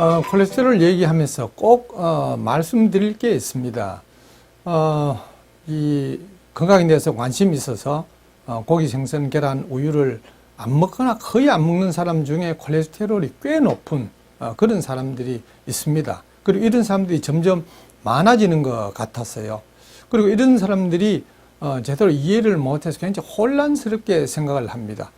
어, 콜레스테롤 얘기하면서 꼭 어, 말씀드릴 게 있습니다. 어, 이 건강에 대해서 관심이 있어서 어, 고기, 생선, 계란, 우유를 안 먹거나 거의 안 먹는 사람 중에 콜레스테롤이 꽤 높은 어, 그런 사람들이 있습니다. 그리고 이런 사람들이 점점 많아지는 것 같았어요. 그리고 이런 사람들이 어, 제대로 이해를 못해서 굉장히 혼란스럽게 생각을 합니다.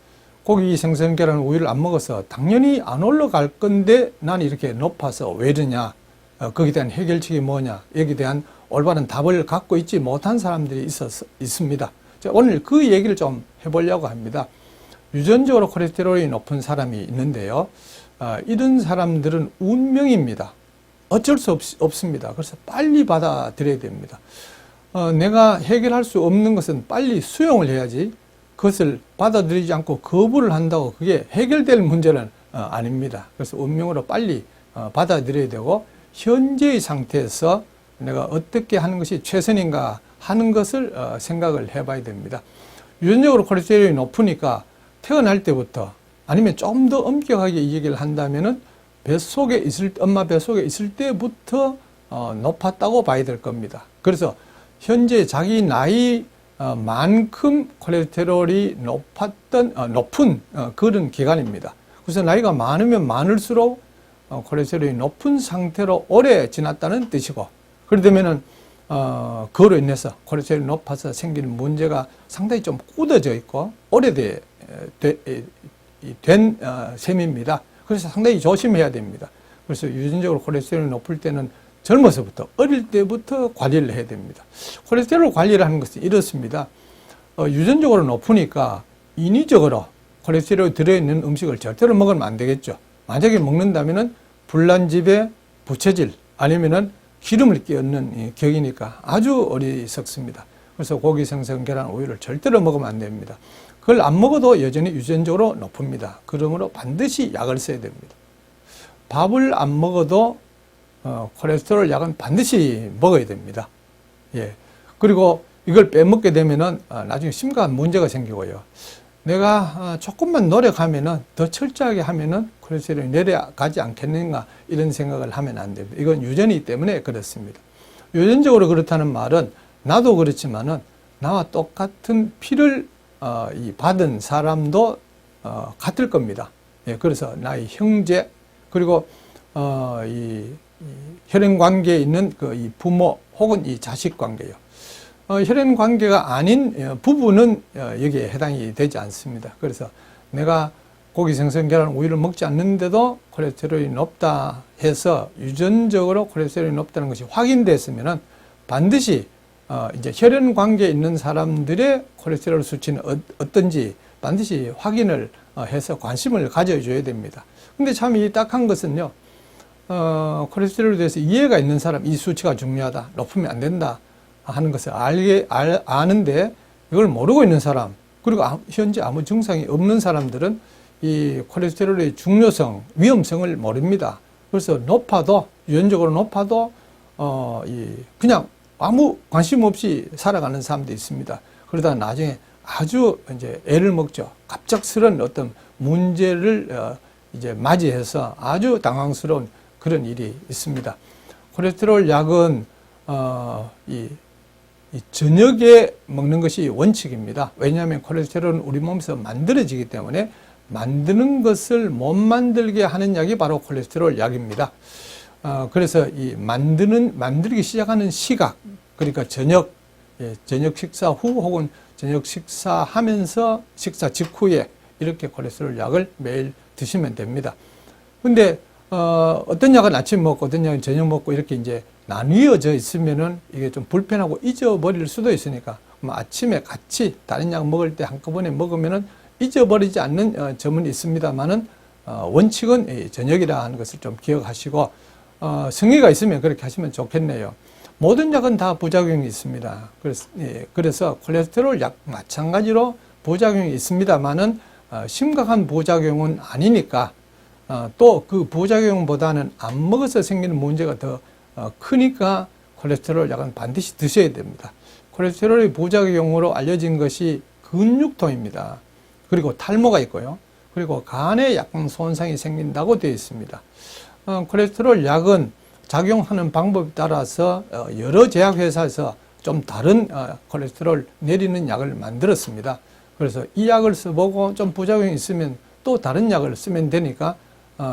고기, 생선, 계란, 우유를 안 먹어서 당연히 안 올라갈 건데 난 이렇게 높아서 왜 이러냐. 어, 거기에 대한 해결책이 뭐냐. 여기에 대한 올바른 답을 갖고 있지 못한 사람들이 있었, 있습니다. 자, 오늘 그 얘기를 좀 해보려고 합니다. 유전적으로 콜레스테롤이 높은 사람이 있는데요. 어, 이런 사람들은 운명입니다. 어쩔 수 없, 없습니다. 그래서 빨리 받아들여야 됩니다. 어, 내가 해결할 수 없는 것은 빨리 수용을 해야지 그것을 받아들이지 않고 거부를 한다고 그게 해결될 문제는 어, 아닙니다. 그래서 운명으로 빨리 어, 받아들여야 되고 현재의 상태에서 내가 어떻게 하는 것이 최선인가 하는 것을 어, 생각을 해봐야 됩니다. 유전적으로 콜레스테롤이 높으니까 태어날 때부터 아니면 좀 더 엄격하게 이 얘기를 한다면은 뱃속에 있을 엄마 뱃속에 있을 때부터 어, 높았다고 봐야 될 겁니다. 그래서 현재 자기 나이 어, 만큼 콜레스테롤이 높았던 어, 높은 어, 그런 기간입니다. 그래서 나이가 많으면 많을수록 어, 콜레스테롤이 높은 상태로 오래 지났다는 뜻이고 그러다면은 어, 그로 인해서 콜레스테롤이 높아서 생기는 문제가 상당히 좀 굳어져 있고 오래된 된, 어, 셈입니다. 그래서 상당히 조심해야 됩니다. 그래서 유전적으로 콜레스테롤이 높을 때는 젊어서부터 어릴 때부터 관리를 해야 됩니다. 콜레스테롤 관리를 하는 것은 이렇습니다. 어, 유전적으로 높으니까 인위적으로 콜레스테롤이 들어있는 음식을 절대로 먹으면 안 되겠죠. 만약에 먹는다면은 불난집에 부채질 아니면은 기름을 끼얹는 격이니까 아주 어리석습니다. 그래서 고기, 생선, 계란, 우유를 절대로 먹으면 안 됩니다. 그걸 안 먹어도 여전히 유전적으로 높습니다. 그러므로 반드시 약을 써야 됩니다. 밥을 안 먹어도 어, 콜레스테롤 약은 반드시 먹어야 됩니다. 예. 그리고 이걸 빼먹게 되면은 어, 나중에 심각한 문제가 생기고요. 내가 어, 조금만 노력하면은 더 철저하게 하면은 콜레스테롤이 내려가지 않겠는가 이런 생각을 하면 안 됩니다. 이건 유전이기 때문에 그렇습니다. 유전적으로 그렇다는 말은 나도 그렇지만은 나와 똑같은 피를 어, 이 받은 사람도 어, 같을 겁니다. 예, 그래서 나의 형제 그리고 어, 이, 이 혈연 관계에 있는 그 이 부모 혹은 이 자식 관계요. 어, 혈연 관계가 아닌 어, 부부는 어, 여기에 해당이 되지 않습니다. 그래서 내가 고기, 생선, 계란, 우유를 먹지 않는데도 콜레스테롤이 높다 해서 유전적으로 콜레스테롤이 높다는 것이 확인됐으면은 반드시 어, 이제 혈연 관계에 있는 사람들의 콜레스테롤 수치는 어, 어떤지 반드시 확인을 어, 해서 관심을 가져줘야 됩니다. 근데 참 이 딱한 것은요, 어, 콜레스테롤에 대해서 이해가 있는 사람, 이 수치가 중요하다, 높으면 안 된다 하는 것을 알게, 알, 아는데 이걸 모르고 있는 사람, 그리고 아, 현재 아무 증상이 없는 사람들은 이 콜레스테롤의 중요성, 위험성을 모릅니다. 그래서 높아도, 유전적으로 높아도, 어, 이, 그냥 아무 관심 없이 살아가는 사람도 있습니다. 그러다 나중에 아주 이제 애를 먹죠. 갑작스런 어떤 문제를 어, 이제 맞이해서 아주 당황스러운 그런 일이 있습니다. 콜레스테롤 약은 어, 이, 이 저녁에 먹는 것이 원칙입니다. 왜냐하면 콜레스테롤은 우리 몸에서 만들어지기 때문에 만드는 것을 못 만들게 하는 약이 바로 콜레스테롤 약입니다. 어, 그래서 이 만드는 만들기 시작하는 시각 그러니까 저녁 예, 저녁 식사 후 혹은 저녁 식사하면서 식사 직후에 이렇게 콜레스테롤 약을 매일 드시면 됩니다. 근데 어, 어떤 약은 아침 먹고 어떤 약은 저녁 먹고 이렇게 이제 나뉘어져 있으면은 이게 좀 불편하고 잊어버릴 수도 있으니까 뭐 아침에 같이 다른 약 먹을 때 한꺼번에 먹으면은 잊어버리지 않는 어, 점은 있습니다만은 어, 원칙은 저녁이라 하는 것을 좀 기억하시고 어, 성의가 있으면 그렇게 하시면 좋겠네요. 모든 약은 다 부작용이 있습니다. 그래서, 예, 그래서 콜레스테롤 약 마찬가지로 부작용이 있습니다만은 어, 심각한 부작용은 아니니까 어, 또 그 부작용보다는 안 먹어서 생기는 문제가 더 어, 크니까 콜레스테롤 약은 반드시 드셔야 됩니다. 콜레스테롤의 부작용으로 알려진 것이 근육통입니다. 그리고 탈모가 있고요. 그리고 간에 약간 손상이 생긴다고 되어 있습니다. 어, 콜레스테롤 약은 작용하는 방법에 따라서 어, 여러 제약회사에서 좀 다른 어, 콜레스테롤 내리는 약을 만들었습니다. 그래서 이 약을 써보고 좀 부작용이 있으면 또 다른 약을 쓰면 되니까 어,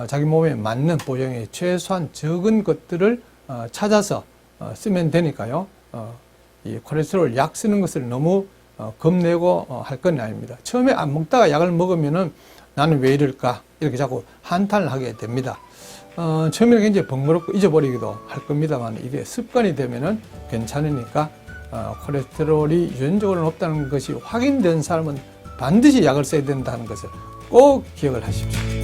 자기 몸에 맞는 보정이 최소한 적은 것들을 어, 찾아서 어, 쓰면 되니까요. 어, 이 콜레스테롤 약 쓰는 것을 너무 어, 겁내고 어, 할건 아닙니다. 처음에 안 먹다가 약을 먹으면은 나는 왜 이럴까 이렇게 자꾸 한탄을 하게 됩니다. 어, 처음에는 굉장히 번거롭고 잊어버리기도 할 겁니다만 이게 습관이 되면은 괜찮으니까 어, 콜레스테롤이 유전적으로 높다는 것이 확인된 사람은 반드시 약을 써야 된다는 것을 꼭 기억을 하십시오.